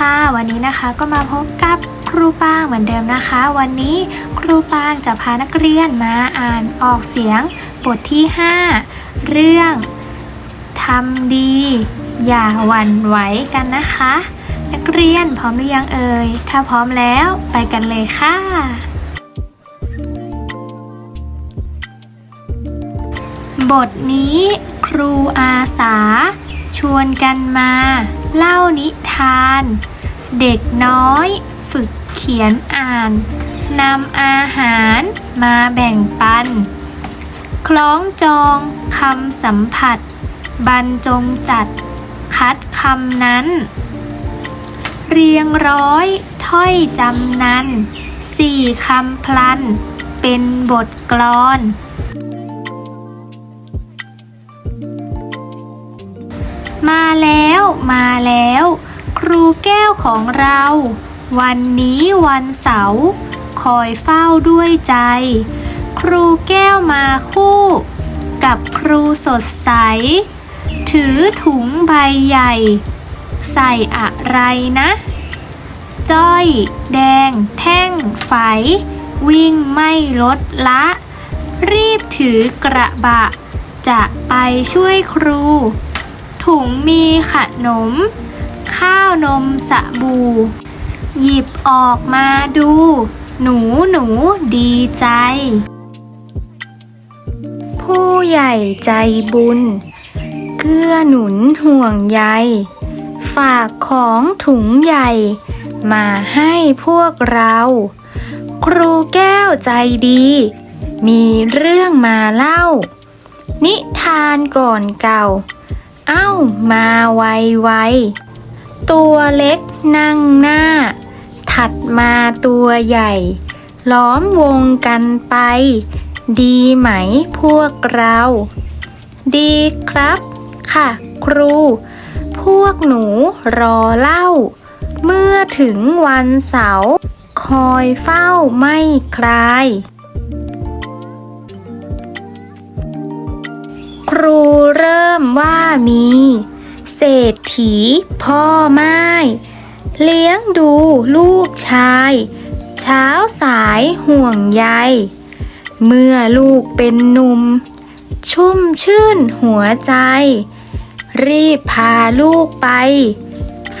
ค่ะ วันนี้นะคะก็มาพบกับครูปางเหมือนเดิมนะคะ วันนี้ครูปางจะพานักเรียนมาอ่านออกเสียงบทที่ 5 เรื่องทำดี อย่าหวั่นไหวกันนะคะ นักเรียนพร้อมหรือยังเอ่ย ถ้าพร้อมแล้วไปกันเลยค่ะ บทนี้ครูอาสา ชวนกันมา เล่านิทาน เด็กน้อย ฝึกเขียนอ่านนำอาหารมาแบ่งปัน คล้องจองคำสัมผัส บรรจงจัด คัดคำนั้น เรียงร้อยถ้อยจำนันสี่คำพลัน เป็นบทกลอน มาแล้วมาแล้ว ครูแก้วของเรา วันนี้วันเสาร์คอยเฝ้าด้วยใจ ครูแก้วมาคู่ กับครูสดใส ถือถุงใบใหญ่ ใส่อะไรนะ จ้อย แดง แท่ง ไฝ วิ่งไม่ลดละ รีบถือกระบะ จะไปช่วยครู ถุงมีขนม ข้าวนมสบู่หยิบออกมาดู หนูหนูดีใจ ผู้ใหญ่ใจบุญ เกื้อหนุนห่วงใย ฝากของถุงใหญ่ มาให้พวกเรา ครูแก้วใจดี มีเรื่องมาเล่า นิทานก่อนเก่าเอ้ามาไวไว ตัวเล็กนั่งหน้า ถัดมาตัวใหญ่ ล้อมวงกันไป ดีไหมพวกเรา ดีครับ ค่ะ ครู พวกหนูรอเล่า เมื่อถึงวันเสาร์คอยเฝ้าไม่คลาย ครูเริ่มว่ามี เศรษฐีพ่อไม้ เลี้ยงดูลูกชาย เช้าสายห่วงใย เมื่อลูกเป็นหนุ่ม ชุ่มชื่นหัวใจ รีบพาลูกไป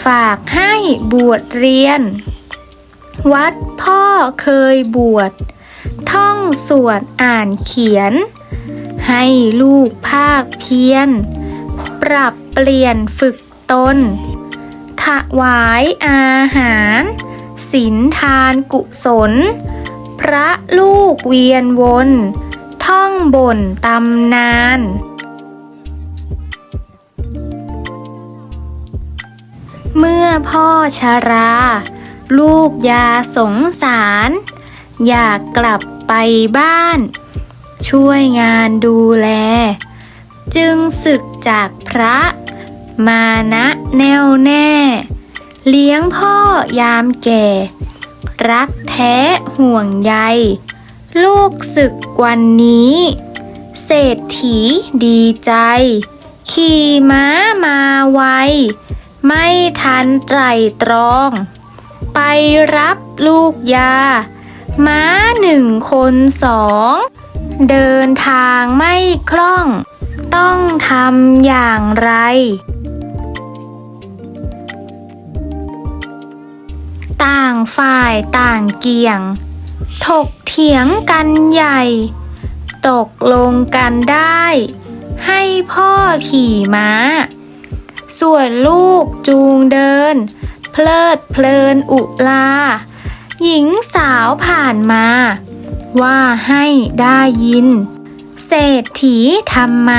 ฝากให้บวชเรียน วัดพ่อเคยบวช ท่องสวดอ่านเขียน ให้ลูกภาคเพียร ปรับเปลี่ยนฝึกตน ถวายอาหารศีลทานกุศล พระลูกเวียนวน ท่องบ่นตำนาน เมื่อพ่อชรา ลูกยาสงสาร อยากกลับไปบ้าน ช่วยงานดูแล จึงศึกจากพระ มานะแน่วแน่ เลี้ยงพ่อยามแก่ รักแท้ห่วงใย ลูกศึกวันนี้ เศรษฐีดีใจ ขี่ม้ามาไว ไม่ทันไตรตรอง ไปรับลูกยา ม้าหนึ่งคนสอง เดินทางไม่คล่อง ต้องทำอย่างไร ต่างฝ่ายต่างเกี่ยง ถกเถียงกันใหญ่ ตกลงกันได้ ให้พ่อขี่ม้า ส่วนลูกจูงเดิน เพลิดเพลินอุลา หญิงสาวผ่านมา ว่าให้ได้ยิน เศรษฐีทำไม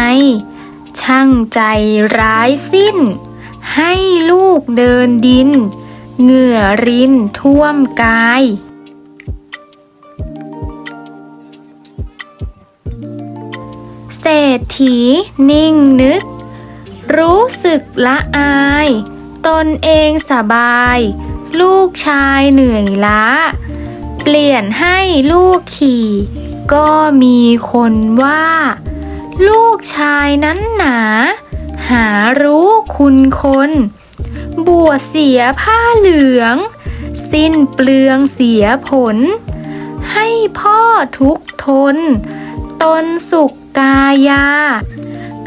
ช่างใจร้ายสิ้น ให้ลูกเดินดิน เหงื่อรินท่วมกาย เศรษฐีนิ่งนึก รู้สึกละอาย ตนเองสบาย ลูกชายเหนื่อยล้า เปลี่ยนให้ลูกขี่ ก็มีคนว่า ลูกชายนั้นหนา หารู้คุณคน บัวเสียผ้าเหลือง สิ้นเปลืองเสียผล ให้พ่อทุกทน ตนสุขกายา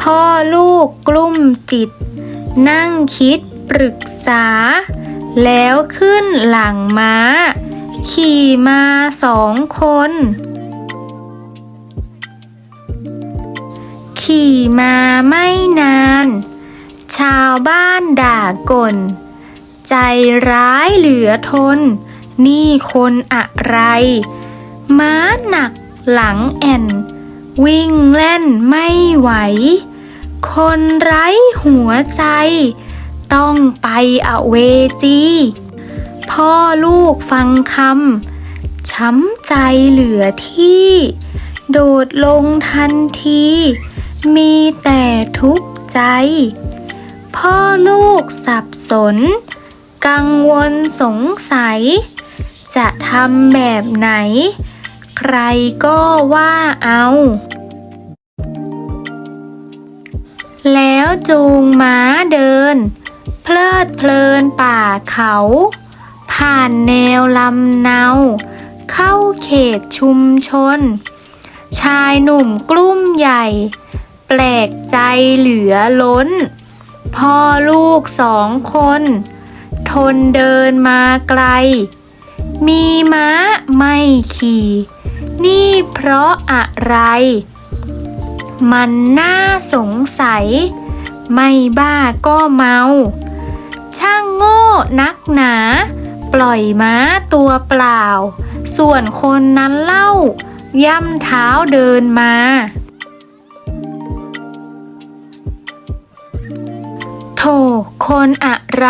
พ่อลูกกลุ้มจิต นั่งคิดปรึกษา แล้วขึ้นหลังม้า ขี่มาสองคน ขี่มาไม่นาน ชาวบ้านด่ากลใจร้ายเหลือทน นี่คนอะไร ม้าหนักหลังแอน วิ่งเล่นไม่ไหว คนไร้หัวใจ ต้องไปอเวจี พ่อลูกฟังคำช้ำใจเหลือที่ โดดลงทันที มีแต่ทุกข์ใจ พ่อลูกสับสน กังวลสงสัย จะทำแบบไหน ใครก็ว่าเอา แล้วจูงม้าเดิน เพลิดเพลินป่าเขา ผ่านแนวลำเนา เข้าเขตชุมชน ชายหนุ่มกลุ้มใหญ่ แปลกใจเหลือล้น พ่อลูกสองคน ทนเดินมาไกล มีม้าไม่ขี่ นี่เพราะอะไร มันน่าสงสัย ไม่บ้าก็เมา ช่างโง่นักหนา ปล่อยม้าตัวเปล่า ส่วนคนนั้นเล่า ย่ำเท้าเดินมา คนอะไร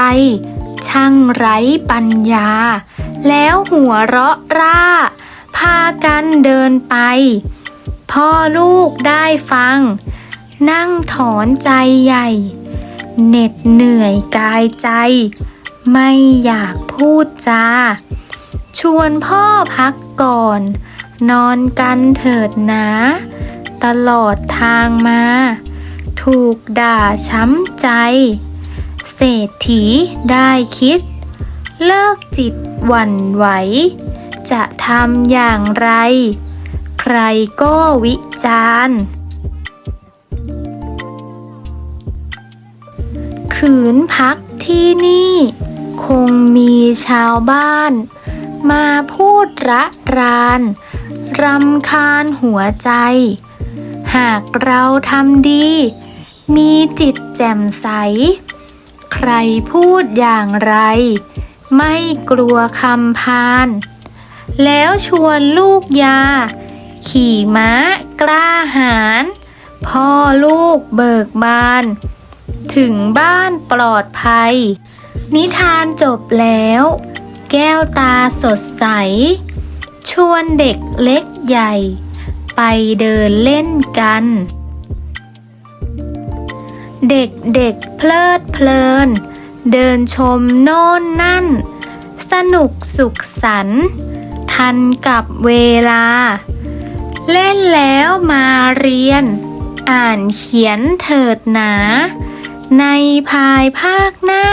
ช่างไร้ปัญญา แล้วหัวเราะร่า พากันเดินไป พ่อลูกได้ฟัง นั่งถอนใจใหญ่ เหน็ดเหนื่อยกายใจ ไม่อยากพูดจา ชวนพ่อพักก่อน นอนกันเถิดนะ ตลอดทางมา ถูกด่าช้ำใจ เศรษฐีได้คิด เลิกจิตหวั่นไหว จะทำอย่างไร ใครก็วิจารณ์ขืนพักที่นี่ คงมีชาวบ้าน มาพูดระรานรำคาญหัวใจ หากเราทำดี มีจิตแจ่มใส ใครพูดอย่างไร ไม่กลัวคำพาน แล้วชวนลูกยา ขี่ม้ากล้าหาญพ่อลูกเบิกบาน ถึงบ้านปลอดภัย นิทานจบแล้ว แก้วตาสดใส ชวนเด็กเล็กใหญ่ ไปเดินเล่นกัน เด็กเด็กๆเพลิดเพลิน เดินชมโน่นนั่น สนุกสุขสัน ทันกับเวลา เล่นแล้วมาเรียน อ่านเขียนเถิดหนา ในภายภาคหน้า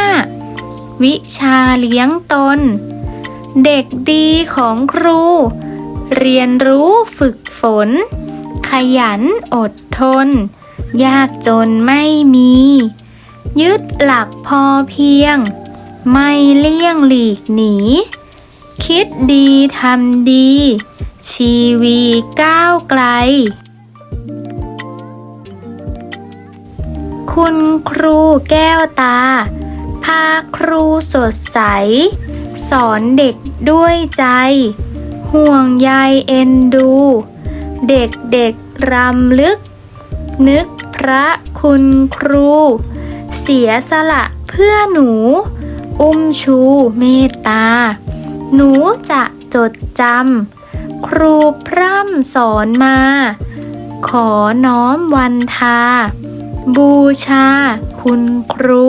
วิชาเลี้ยงตน เด็กดีของครู เรียนรู้ฝึกฝน ขยันอดทน ยากจนไม่มี ยึดหลักพอเพียง ไม่เลี่ยงหลีกหนี คิดดีทำดี ชีวีก้าวไกล คุณครูแก้วตา พาครูสดใส สอนเด็กด้วยใจ ห่วงใยเอ็นดู เด็กเด็กๆรำลึก นึก ระคุณครู เสียสละเพื่อหนู อุ้มชูเมตตา หนูจะจดจำครูพร่ำสอนมา ขอน้อมวันทา บูชาคุณครู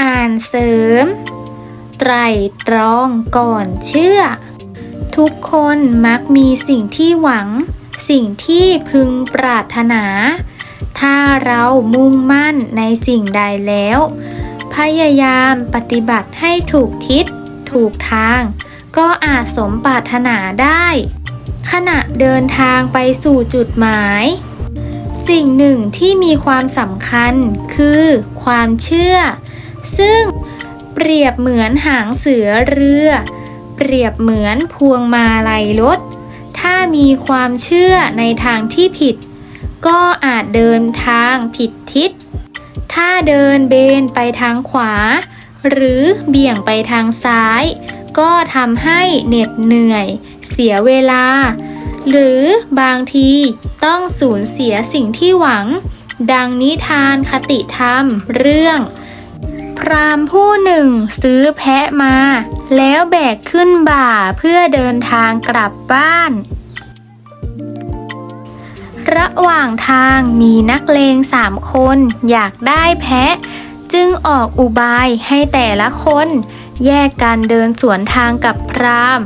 อ่านเสริม ไตรตรองก่อนเชื่อ ทุกคนมักมีสิ่งที่หวัง สิ่งที่พึงปรารถนา ถ้าเรามุ่งมั่นในสิ่งใดแล้ว พยายามปฏิบัติให้ถูกทิศ ถูกทาง ก็อาจสมปรารถนาได้ ขณะเดินทางไปสู่จุดหมาย สิ่งหนึ่งที่มีความสำคัญคือ ความเชื่อ ซึ่งเปรียบเหมือนหางเสือเรือ เปรียบเหมือนพวงมาลัยรถ ถ้ามีความเชื่อในทางที่ผิด ก็อาจเดินทางผิดทิศ ถ้าเดินเบนไปทางขวา หรือเบี่ยงไปทางซ้าย ก็ทำให้เหน็ดเหนื่อย เสียเวลา หรือบางทีต้องสูญเสียสิ่งที่หวัง ดังนิทานคติธรรมเรื่อง พรามผู้หนึ่งซื้อแพะมา แล้วแบกขึ้นบ่าเพื่อเดินทางกลับบ้าน ระหว่างทางมีนักเลงสามคนอยากได้แพะ จึงออกอุบายให้แต่ละคน แยกกันเดินสวนทางกับพราม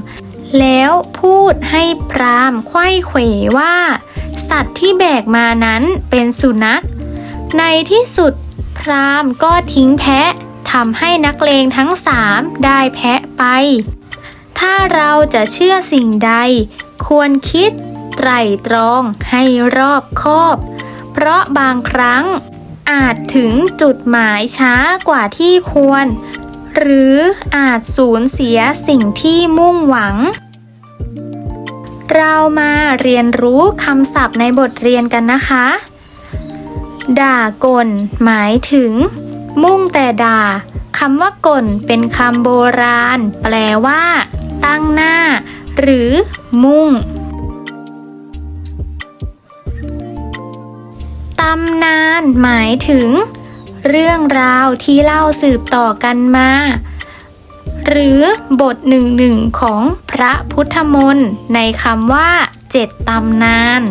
แล้วพูดให้พรามไขว้เขวว่า สัตว์ที่แบกมานั้นเป็นสุนัข ในที่สุด รามก็ทิ้งแพะทำให้นักเลงทั้งสามได้แพะไป ถ้าเราจะเชื่อสิ่งใด ควรคิดไตรตรองให้รอบคอบ เพราะบางครั้ง อาจถึงจุดหมายช้ากว่าที่ควร หรืออาจสูญเสียสิ่งที่มุ่งหวัง เรามาเรียนรู้คำศัพท์ในบทเรียนกันนะคะ ด่ากลหมายถึง มุ่งแต่ด่าคำว่ากลเป็นคำโบราณ แปลว่า ตั้งหน้า หรือ มุ่งตำนานหมายถึง เรื่องราวที่เล่าสืบต่อกันมา หรือบทหนึ่งหนึ่งของพระพุทธมนต์ในคำว่าเจ็ดตำนาน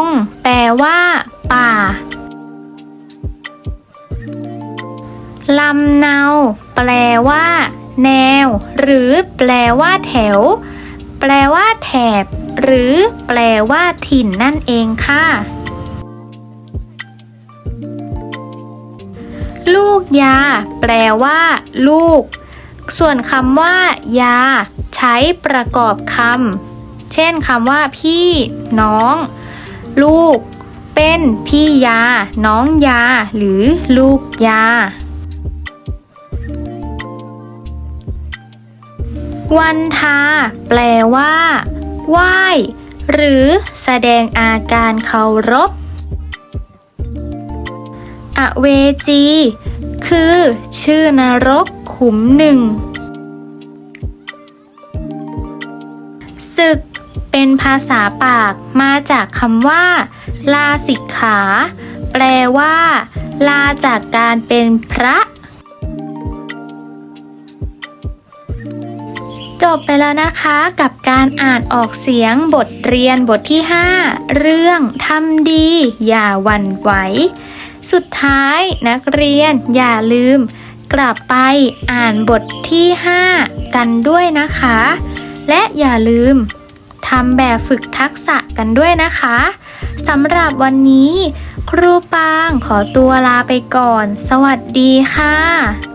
งแปลว่า ป่าลำเนา แปลว่า แนว หรือแปลว่า แถว แปลว่า แถบ หรือ แปลว่า ถิ่นนั่นเองค่ะ ลูกยา แปลว่า ลูก ส่วนคำว่า ยา ใช้ประกอบคำเช่นคำว่า พี่ น้อง ลูก เป็นพี่ยา น้องยา หรือลูกยา วันทา แปลว่าไหว้หรือแสดงอาการเคารพ อเวจี คือ ชื่อนรกขุมหนึ่งศึก เป็นภาษาปากมาจากคำว่า ลาสิกขา แปลว่า ลาจากการเป็นพระ จบไปแล้วนะคะกับการอ่านออกเสียงบทเรียนบทที่ 5 เรื่องทำดี อย่าหวั่นไหว สุดท้ายนักเรียนอย่าลืม กลับไปอ่านบทที่ 5 กันด้วยนะคะและอย่าลืม ทำแบบฝึกทักษะกันด้วยนะคะสำหรับวันนี้ ครูปางขอตัวลาไปก่อน สวัสดีค่ะ